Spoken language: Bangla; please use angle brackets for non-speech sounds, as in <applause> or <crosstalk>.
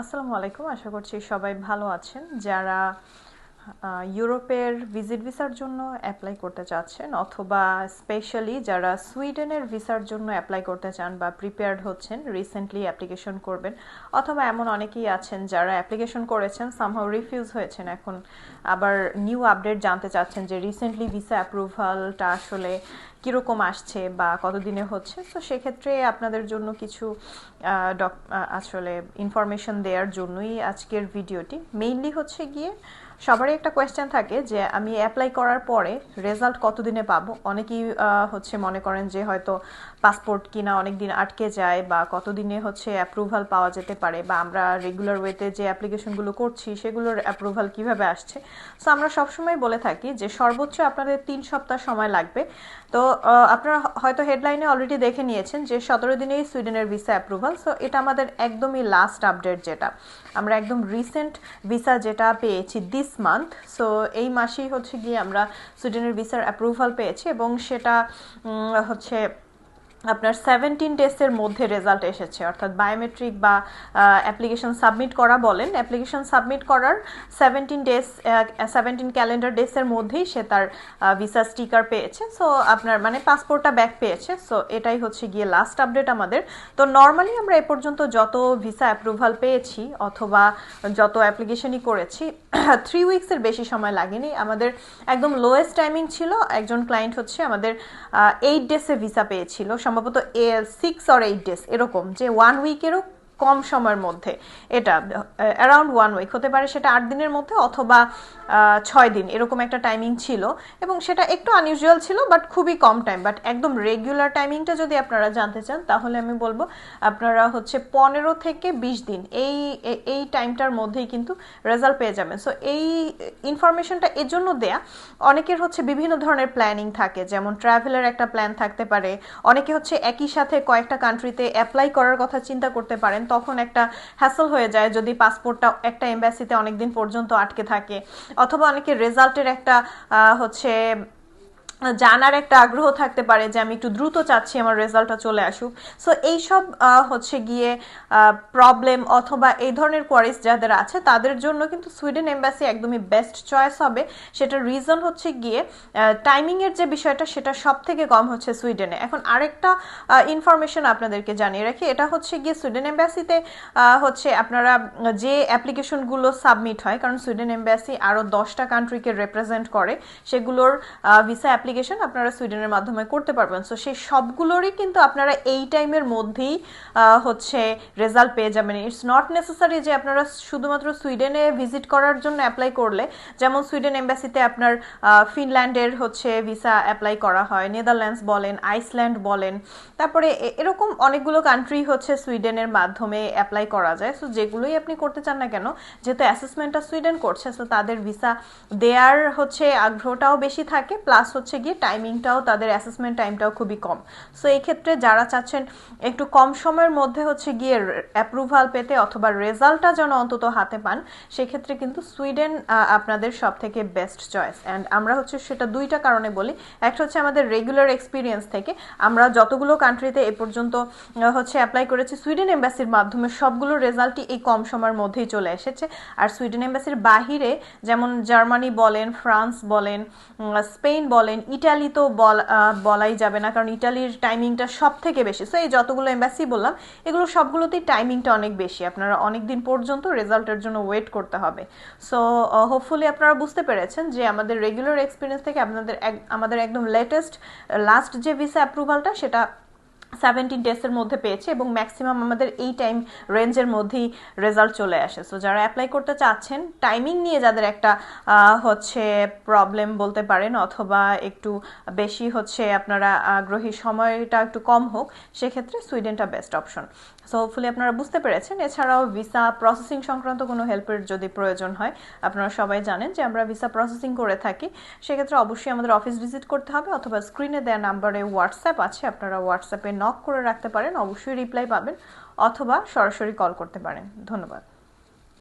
আসসালামু আলাইকুম। আশা করছি সবাই ভালো আছেন। যারা ইউরোপের ভিজিট ভিসার জন্য অ্যাপ্লাই করতে চাচ্ছেন অথবা স্পেশালি যারা সুইডেনের ভিসার জন্য অ্যাপ্লাই করতে চান বা প্রিপেয়ার্ড হচ্ছেন রিসেন্টলি অ্যাপ্লিকেশন করবেন অথবা এমন অনেকেই আছেন যারা অ্যাপ্লিকেশন করেছেন সামহাও রিফিউজ হয়েছেন, এখন আবার নিউ আপডেট জানতে চাচ্ছেন যে রিসেন্টলি ভিসা অ্যাপ্রুভালটা আসলে কীরকম আসছে বা কতদিনে হচ্ছে। তো সেক্ষেত্রে আপনাদের জন্য কিছু আসলে ইনফরমেশন দেওয়ার জন্যই আজকের ভিডিওটি মেইনলি হচ্ছে গিয়ে সবারই একটা কোয়েশ্চেন থাকে যে আমি অ্যাপ্লাই করার পরে রেজাল্ট কতদিনে পাবো? অনেকেই হচ্ছে মনে করেন যে হয়তো পাসপোর্ট কিনা অনেক দিন আটকে যায় বা কতদিনে হচ্ছে অ্যাপ্রুভাল পাওয়া যেতে পারে বা আমরা রেগুলার ওয়েতে যে অ্যাপ্লিকেশনগুলো করছি সেগুলোর অ্যাপ্রুভাল কীভাবে আসছে? সো আমরা সবসময় বলে থাকি যে সর্বোচ্চ আপনাদের তিন সপ্তাহ সময় লাগবে। তো আপনারা হয়তো হেডলাইনে অলরেডি দেখে নিয়েছেন যে সতেরো দিনেই সুইডেনের ভিসা অ্যাপ্রুভাল সো এটা আমাদের একদমই লাস্ট আপডেট যেটা। আমরা একদম রিসেন্ট ভিসা যেটা পেয়েছি দিস মান্থ সো এই মাসেই হচ্ছে গিয়ে আমরা সুইডেনের ভিসার অ্যাপ্রুভাল পেয়েছি এবং সেটা হচ্ছে আপনার সেভেন্টিন ডেজের মধ্যে রেজাল্ট এসেছে। অর্থাৎ বায়োমেট্রিক বা অ্যাপ্লিকেশন সাবমিট করা বলেন অ্যাপ্লিকেশন সাবমিট করার সেভেন্টিন ডেজ সেভেন্টিন ক্যালেন্ডার ডেজের মধ্যেই সে তার ভিসা স্টিকার পেয়েছে। সো আপনার মানে পাসপোর্টটা ব্যাক পেয়েছে। সো এটাই হচ্ছে গিয়ে লাস্ট আপডেট আমাদের। তো নর্মালি আমরা এ পর্যন্ত যত ভিসা অ্যাপ্রুভাল পেয়েছি অথবা যত অ্যাপ্লিকেশনই করেছি <clears throat> থ্রি উইকসের বেশি সময় লাগেনি। আমাদের একদম লোয়েস্ট টাইমিং ছিল। একজন ক্লায়েন্ট হচ্ছে আমাদের এইট ডেসে ভিসা পেয়েছিল। সম্ভবত সিক্স অর এইট ডেজ এরকম যে ওয়ান উইকেরও কম সময়ের মধ্যে। এটা অ্যারাউন্ড ওয়ান উইক হতে পারে সেটা আট দিনের মধ্যে অথবা ছয় দিন, এরকম একটা টাইমিং ছিল। এবং সেটা একটু আনইউজুয়াল ছিল বাট খুবই কম টাইম বাট একদম রেগুলার টাইমিংটা যদি আপনারা জানতে চান, তাহলে আমি বলব, আপনারা হচ্ছে পনেরো থেকে বিশ দিন, এই এই টাইমটার মধ্যেই কিন্তু রেজাল্ট পেয়ে যাবেন। সো এই ইনফরমেশনটা এজন্য দেয়া, অনেকের হচ্ছে বিভিন্ন ধরনের প্ল্যানিং থাকে, যেমন ট্রাভেলের একটা প্ল্যান থাকতে পারে, অনেকে হচ্ছে একই সাথে কয়েকটা কান্ট্রিতে অ্যাপ্লাই করার কথা চিন্তা করতে পারেন তখন একটা হ্যাসল হয়ে যায় যদি পাসপোর্টটা একটা এম্বাসিতে অনেকদিন পর্যন্ত আটকে থাকে। অথবা অনেকে রেজাল্টের একটা হচ্ছে জানার একটা আগ্রহ থাকতে পারে যে আমি একটু দ্রুত চাচ্ছি আমার রেজাল্টটা চলে আসুক। সো এইসব হচ্ছে গিয়ে প্রবলেম অথবা এই ধরনের কোয়ারিজ যাদের আছে, তাদের জন্য কিন্তু সুইডেন এম্বাসি একদমই বেস্ট চয়েস হবে। সেটার রিজন হচ্ছে গিয়ে টাইমিংয়ের যে বিষয়টা, সেটা সব থেকে কম হচ্ছে সুইডেনে এখন আরেকটা ইনফরমেশন আপনাদেরকে জানিয়ে রাখি। এটা হচ্ছে গিয়ে সুইডেন এম্বাসিতে হচ্ছে আপনারা যে অ্যাপ্লিকেশনগুলো সাবমিট হয়, কারণ সুইডেন এম্বাসি আরও দশটা কান্ট্রিকে রিপ্রেজেন্ট করে, সেগুলোর ভিসা অ্যাপ্লিকেশন আপনারা সুইডেনের মাধ্যমে করতে পারবেন। সো সেই সবগুলোরই কিন্তু আপনারা এই টাইমের মধ্যেই হচ্ছে রেজাল্ট পেয়ে যাবেন। ইটস নট নেসেসারি যে আপনারা শুধুমাত্র সুইডেনে ভিজিট করার জন্য অ্যাপ্লাই করলে, যেমন সুইডেন এম্বাসিতে আপনার ফিনল্যান্ডের হচ্ছে ভিসা অ্যাপ্লাই করা হয় নেদারল্যান্ডস বলেন আইসল্যান্ড বলেন, তারপরে এরকম অনেকগুলো কান্ট্রি হচ্ছে সুইডেনের মাধ্যমে অ্যাপ্লাই করা যায়। সো যেগুলোই আপনি করতে চান না কেন, যেহেতু অ্যাসেসমেন্টটা সুইডেন করছে সো তাদের ভিসা দেয়ার হচ্ছে আগ্রহটাও বেশি থাকে প্লাস হচ্ছে গিয়ে টাইমিংটাও তাদের অ্যাসেসমেন্ট টাইমটাও খুবই কম। সো এই ক্ষেত্রে যারা চাচ্ছেন একটু কম সময়ের মধ্যে হচ্ছে গিয়ে অ্যাপ্রুভাল পেতে অথবা রেজাল্টটা যেন অন্তত হাতে পান, সেক্ষেত্রে কিন্তু সুইডেন আপনাদের সব থেকে বেস্ট চয়েস অ্যান্ড আমরা হচ্ছে সেটা দুইটা কারণে বলি। একটা হচ্ছে আমাদের রেগুলার এক্সপিরিয়েন্স থেকে। আমরা যতগুলো কান্ট্রিতে এ পর্যন্ত হচ্ছে অ্যাপ্লাই করেছি সুইডেন এম্বাসির মাধ্যমে সবগুলো রেজাল্টই এই কম সময়ের মধ্যেই চলে এসেছে। আর সুইডেন এম্বাসির বাহিরে, যেমন জার্মানি বলেন ফ্রান্স বলেন স্পেন বলেন ইটালি তো বল- বলাই যাবে না, কারণ ইটালির টাইমিংটা সব থেকে বেশি। সো এই যতগুলো এম্বাসি বললাম, এগুলো সবগুলোতেই টাইমিংটা অনেক বেশি। আপনারা অনেক দিন পর্যন্ত রেজাল্টের জন্য ওয়েট করতে হবে। সো হোপফুলি আপনারা বুঝতে পেরেছেন যে আমাদের রেগুলার এক্সপিরিয়েন্স থেকে আপনাদের আমাদের একদম লেটেস্ট লাস্ট যে ভিসা অ্যাপ্রুভালটা সেটা সেভেন্টিন ডেসের মধ্যে পেয়েছে এবং ম্যাক্সিমাম আমাদের এই টাইম রেঞ্জের মধ্যেই রেজাল্ট চলে আসে। সো যারা অ্যাপ্লাই করতে চাচ্ছেন টাইমিং নিয়ে যাদের একটা হচ্ছে প্রবলেম বলতে পারেন অথবা একটু বেশি হচ্ছে আপনারা আগ্রহী সময়টা একটু কম হোক, সেক্ষেত্রে সুইডেনটা বেস্ট অপশন সো হোপফুলি আপনারা বুঝতে পেরেছেন। এছাড়াও ভিসা প্রসেসিং সংক্রান্ত কোনো হেল্পের যদি প্রয়োজন হয়, আপনারা সবাই জানেন যে আমরা ভিসা প্রসেসিং করে থাকি। সেক্ষেত্রে অবশ্যই আমাদের অফিস ভিজিট করতে হবে অথবা স্ক্রিনে দেওয়া নাম্বারে হোয়াটসঅ্যাপ আছে। আপনারা হোয়াটসঅ্যাপে নক করে রাখতে পারেন অবশ্যই রিপ্লাই পাবেন অথবা সরাসরি কল করতে পারেন। ধন্যবাদ।